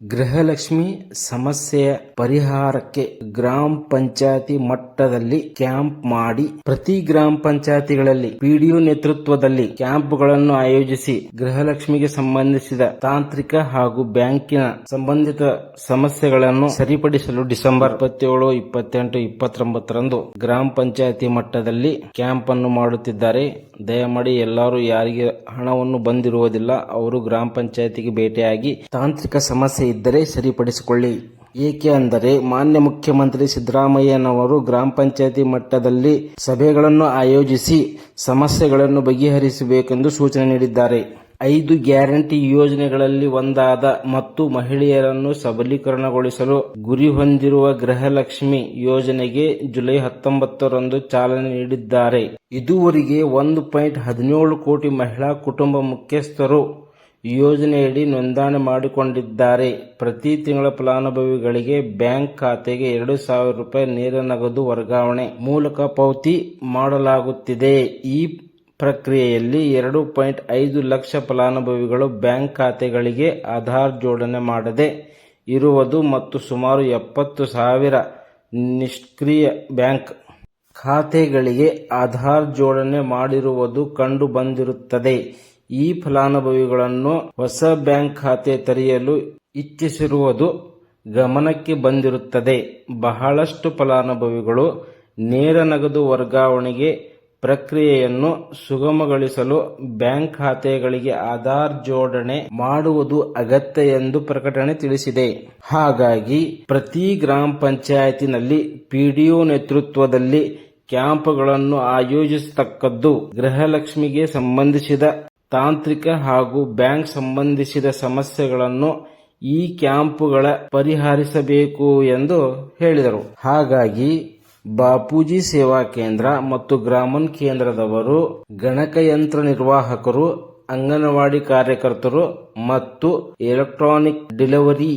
ಗೃಹಲಕ್ಷ್ಮಿ ಸಮಸ್ಯೆಯ ಪರಿಹಾರಕ್ಕೆ ಗ್ರಾಮ ಪಂಚಾಯತಿ ಮಟ್ಟದಲ್ಲಿ ಕ್ಯಾಂಪ್ ಮಾಡಿ ಪ್ರತಿ ಗ್ರಾಮ ಪಂಚಾಯತಿಗಳಲ್ಲಿ ಪಿಡಿಒ ನೇತೃತ್ವದಲ್ಲಿ ಕ್ಯಾಂಪ್ಗಳನ್ನು ಆಯೋಜಿಸಿ ಗೃಹಲಕ್ಷ್ಮಿಗೆ ಸಂಬಂಧಿಸಿದ ತಾಂತ್ರಿಕ ಹಾಗೂ ಬ್ಯಾಂಕಿನ ಸಂಬಂಧಿತ ಸಮಸ್ಯೆಗಳನ್ನು ಸರಿಪಡಿಸಲು ಡಿಸೆಂಬರ್ ಇಪ್ಪತ್ತೇಳು, ಇಪ್ಪತ್ತೆಂಟು, ಇಪ್ಪತ್ತೊಂಬತ್ತರಂದು ಗ್ರಾಮ ಪಂಚಾಯತಿ ಮಟ್ಟದಲ್ಲಿ ಕ್ಯಾಂಪ್ ಅನ್ನು ಮಾಡುತ್ತಿದ್ದಾರೆ. ದಯಮಾಡಿ ಎಲ್ಲರೂ ಯಾರಿಗೆ ಹಣವನ್ನು ಬಂದಿರುವುದಿಲ್ಲ, ಅವರು ಗ್ರಾಮ ಪಂಚಾಯತಿಗೆ ಭೇಟಿಯಾಗಿ ತಾಂತ್ರಿಕ ಸಮಸ್ಯೆ ಇದ್ದರೆ ಸರಿಪಡಿಸಿಕೊಳ್ಳಿ. ಏಕೆ ಅಂದರೆ ಮಾನ್ಯ ಮುಖ್ಯಮಂತ್ರಿ ಸಿದ್ದರಾಮಯ್ಯನವರು ಗ್ರಾಮ ಪಂಚಾಯತಿ ಮಟ್ಟದಲ್ಲಿ ಸಭೆಗಳನ್ನು ಆಯೋಜಿಸಿ ಸಮಸ್ಯೆಗಳನ್ನು ಬಗೆಹರಿಸಬೇಕೆಂದು ಸೂಚನೆ ನೀಡಿದ್ದಾರೆ. ಐದು ಗ್ಯಾರಂಟಿ ಯೋಜನೆಗಳಲ್ಲಿ ಒಂದಾದ ಮತ್ತು ಮಹಿಳೆಯರನ್ನು ಸಬಲೀಕರಣಗೊಳಿಸಲು ಗುರಿ ಹೊಂದಿರುವ ಗೃಹಲಕ್ಷ್ಮಿ ಯೋಜನೆಗೆ ಜುಲೈ ಹತ್ತೊಂಬತ್ತರಂದು ಚಾಲನೆ ನೀಡಿದ್ದಾರೆ. ಇದುವರೆಗೆ ಒಂದು ಪಾಯಿಂಟ್ ಹದಿನೇಳು ಕೋಟಿ ಮಹಿಳಾ ಕುಟುಂಬ ಮುಖ್ಯಸ್ಥರು ಯೋಜನೆಯಡಿ ನೋಂದಣಿ ಮಾಡಿಕೊಂಡಿದ್ದಾರೆ. ಪ್ರತಿ ತಿಂಗಳ ಫಲಾನುಭವಿಗಳಿಗೆ ಬ್ಯಾಂಕ್ ಖಾತೆಗೆ ಎರಡು ಸಾವಿರ ರೂಪಾಯಿ ನೇರ ನಗದು ವರ್ಗಾವಣೆ ಮೂಲಕ ಪಾವತಿ ಮಾಡಲಾಗುತ್ತಿದೆ. ಈ ಪ್ರಕ್ರಿಯೆಯಲ್ಲಿ ಎರಡು ಪಾಯಿಂಟ್ ಐದು ಲಕ್ಷ ಫಲಾನುಭವಿಗಳು ಬ್ಯಾಂಕ್ ಖಾತೆಗಳಿಗೆ ಆಧಾರ್ ಜೋಡಣೆ ಮಾಡದೆ ಇರುವುದು ಮತ್ತು ಸುಮಾರು ಎಪ್ಪತ್ತು ಸಾವಿರ ನಿಷ್ಕ್ರಿಯ ಬ್ಯಾಂಕ್ ಖಾತೆಗಳಿಗೆ ಆಧಾರ್ ಜೋಡಣೆ ಮಾಡಿರುವುದು ಕಂಡು ಬಂದಿರುತ್ತದೆ ಈ ಫಲಾನುಭವಿಗಳನ್ನು ಹೊಸ ಬ್ಯಾಂಕ್ ಖಾತೆ ತೆರೆಯಲು ಇಚ್ಛಿಸಿರುವುದು ಗಮನಕ್ಕೆ ಬಂದಿರುತ್ತದೆ. ಬಹಳಷ್ಟು ಫಲಾನುಭವಿಗಳು ನೇರ ನಗದು ವರ್ಗಾವಣೆಗೆ ಪ್ರಕ್ರಿಯೆಯನ್ನು ಸುಗಮಗೊಳಿಸಲು ಬ್ಯಾಂಕ್ ಖಾತೆಗಳಿಗೆ ಆಧಾರ್ ಜೋಡಣೆ ಮಾಡುವುದು ಅಗತ್ಯ ಎಂದು ಪ್ರಕಟಣೆ ತಿಳಿಸಿದೆ. ಹಾಗಾಗಿ ಪ್ರತಿ ಗ್ರಾಮ ಪಂಚಾಯತಿನಲ್ಲಿ ಪಿಡಿಒ ನೇತೃತ್ವದಲ್ಲಿ ಕ್ಯಾಂಪ್ಗಳನ್ನು ಆಯೋಜಿಸತಕ್ಕದ್ದು ಗೃಹಲಕ್ಷ್ಮಿಗೆ ಸಂಬಂಧಿಸಿದ ತಾಂತ್ರಿಕ ಹಾಗೂ ಬ್ಯಾಂಕ್ ಸಂಬಂಧಿಸಿದ ಸಮಸ್ಯೆಗಳನ್ನು ಈ ಕ್ಯಾಂಪುಗಳ ಪರಿಹರಿಸಬೇಕು ಎಂದು ಹೇಳಿದರು. ಹಾಗಾಗಿ ಬಾಪೂಜಿ ಸೇವಾ ಕೇಂದ್ರ ಮತ್ತು ಗ್ರಾಮನ್ ಕೇಂದ್ರದವರು ಗಣಕಯಂತ್ರ ನಿರ್ವಾಹಕರು, ಅಂಗನವಾಡಿ ಕಾರ್ಯಕರ್ತರು ಮತ್ತು electronic delivery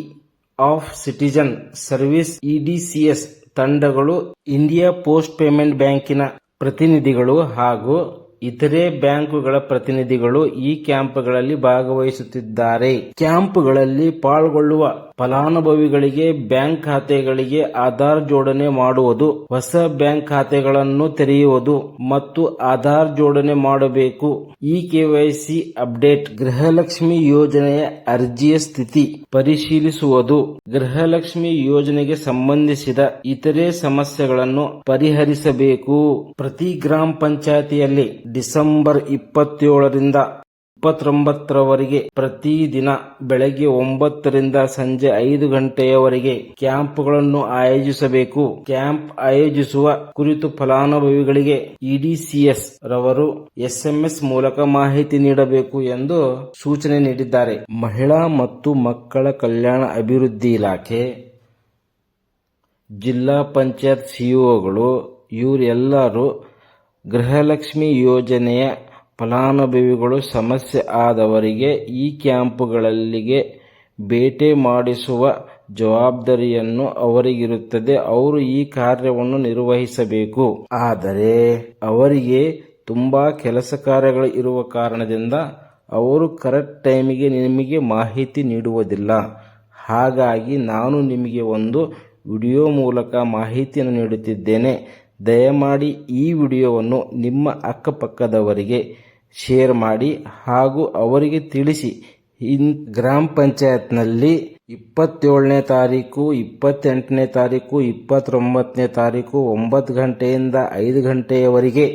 of citizen service EDCS ತಂಡಗಳು, ಇಂಡಿಯಾ ಪೋಸ್ಟ್ ಪೇಮೆಂಟ್ ಬ್ಯಾಂಕಿನ ಪ್ರತಿನಿಧಿಗಳು ಹಾಗೂ ಇತರೆ ಬ್ಯಾಂಕುಗಳ ಪ್ರತಿನಿಧಿಗಳು ಈ ಕ್ಯಾಂಪ್ಗಳಲ್ಲಿ ಭಾಗವಹಿಸುತ್ತಿದ್ದಾರೆ. ಕ್ಯಾಂಪ್ಗಳಲ್ಲಿ ಪಾಲ್ಗೊಳ್ಳುವ ಫಲಾನುಭವಿಗಳಿಗೆ ಬ್ಯಾಂಕ್ ಖಾತೆಗಳಿಗೆ ಆಧಾರ್ ಜೋಡಣೆ ಮಾಡುವುದು, ಹೊಸ ಬ್ಯಾಂಕ್ ಖಾತೆಗಳನ್ನು ತೆರೆಯುವುದು ಮತ್ತು ಆಧಾರ್ ಜೋಡಣೆ ಮಾಡಬೇಕು. ಇ ಕೆವೈಸಿ ಅಪ್ಡೇಟ್ ಗೃಹಲಕ್ಷ್ಮಿ ಯೋಜನೆಯ ಅರ್ಜಿಯ ಸ್ಥಿತಿ ಪರಿಶೀಲಿಸುವುದು. ಗೃಹಲಕ್ಷ್ಮಿ ಯೋಜನೆಗೆ ಸಂಬಂಧಿಸಿದ ಇತರೆ ಸಮಸ್ಯೆಗಳನ್ನು ಪರಿಹರಿಸಬೇಕು. ಪ್ರತಿ ಗ್ರಾಮ ಪಂಚಾಯತಿಯಲ್ಲಿ ಡಿಸೆಂಬರ್ ಇಪ್ಪತ್ತೇಳರಿಂದ ಇಪ್ಪತ್ತೊಂಬತ್ತರವರೆಗೆ ಪ್ರತಿದಿನ ಬೆಳಗ್ಗೆ ಒಂಬತ್ತರಿಂದ ಸಂಜೆ ಐದು ಗಂಟೆಯವರೆಗೆ ಕ್ಯಾಂಪ್ಗಳನ್ನು ಆಯೋಜಿಸಬೇಕು. ಕ್ಯಾಂಪ್ ಆಯೋಜಿಸುವ ಕುರಿತು ಫಲಾನುಭವಿಗಳಿಗೆ ಇಡಿಸಿಎಸ್ ರವರು ಎಸ್ಎಂಎಸ್ ಮೂಲಕ ಮಾಹಿತಿ ನೀಡಬೇಕು ಎಂದು ಸೂಚನೆ ನೀಡಿದ್ದಾರೆ. ಮಹಿಳಾ ಮತ್ತು ಮಕ್ಕಳ ಕಲ್ಯಾಣ ಅಭಿವೃದ್ಧಿ ಇಲಾಖೆ, ಜಿಲ್ಲಾ ಪಂಚಾಯತ್ ಸಿಇಒಗಳು ಇವರೆಲ್ಲರೂ ಗೃಹಲಕ್ಷ್ಮಿ ಯೋಜನೆಯ ಫಲಾನುಭವಿಗಳು ಸಮಸ್ಯೆ ಆದವರಿಗೆ ಈ ಕ್ಯಾಂಪುಗಳಲ್ಲಿಗೆ ಭೇಟಿ ಮಾಡಿಸುವ ಜವಾಬ್ದಾರಿಯನ್ನು ಅವರಿಗಿರುತ್ತದೆ. ಅವರು ಈ ಕಾರ್ಯವನ್ನು ನಿರ್ವಹಿಸಬೇಕು. ಆದರೆ ಅವರಿಗೆ ತುಂಬಾ ಕೆಲಸ ಕಾರ್ಯಗಳು ಇರುವ ಕಾರಣದಿಂದ ಅವರು ಕರೆಕ್ಟ್ ಟೈಮಿಗೆ ನಿಮಗೆ ಮಾಹಿತಿ ನೀಡುವುದಿಲ್ಲ. ಹಾಗಾಗಿ ನಾನು ನಿಮಗೆ ಒಂದು ವಿಡಿಯೋ ಮೂಲಕ ಮಾಹಿತಿಯನ್ನು ನೀಡುತ್ತಿದ್ದೇನೆ. ದಯಮಾಡಿ ಈ ವಿಡಿಯೋವನ್ನು ನಿಮ್ಮ ಅಕ್ಕಪಕ್ಕದವರಿಗೆ ಶೇರ್ ಮಾಡಿ ಹಾಗೂ ಅವರಿಗೆ ತಿಳಿಸಿ. ಇನ್ ಗ್ರಾಮ ಪಂಚಾಯತ್ನಲ್ಲಿ ಇಪ್ಪತ್ತೇಳನೇ ತಾರೀಕು, ಇಪ್ಪತ್ತೆಂಟನೇ ತಾರೀಕು, ಇಪ್ಪತ್ತೊಂಬತ್ತನೇ ತಾರೀಕು ಒಂಬತ್ತು ಗಂಟೆಯಿಂದ ಐದು ಗಂಟೆಯವರೆಗೆ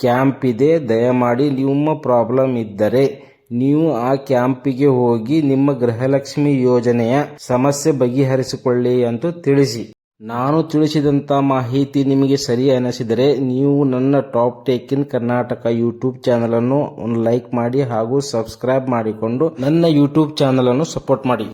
ಕ್ಯಾಂಪ್ ಇದೆ. ದಯಮಾಡಿ ನಿಮ್ಮ ಪ್ರಾಬ್ಲಮ್ ಇದ್ದರೆ ನೀವು ಆ ಕ್ಯಾಂಪಿಗೆ ಹೋಗಿ ನಿಮ್ಮ ಗೃಹಲಕ್ಷ್ಮಿ ಯೋಜನೆಯ ಸಮಸ್ಯೆ ಬಗೆಹರಿಸಿಕೊಳ್ಳಿ ಅಂತ ತಿಳಿಸಿ. ನಾನು ತಿಳಿಸಿದಂಥ ಮಾಹಿತಿ ನಿಮಗೆ ಸರಿ ಅನಿಸಿದರೆ ನೀವು ನನ್ನ top take in Karnataka YouTube ಚಾನಲನ್ನು ಲೈಕ್ ಮಾಡಿ ಹಾಗೂ ಸಬ್ಸ್ಕ್ರೈಬ್ ಮಾಡಿಕೊಂಡು ನನ್ನ ಯೂಟ್ಯೂಬ್ ಚಾನಲನ್ನು ಸಪೋರ್ಟ್ ಮಾಡಿ.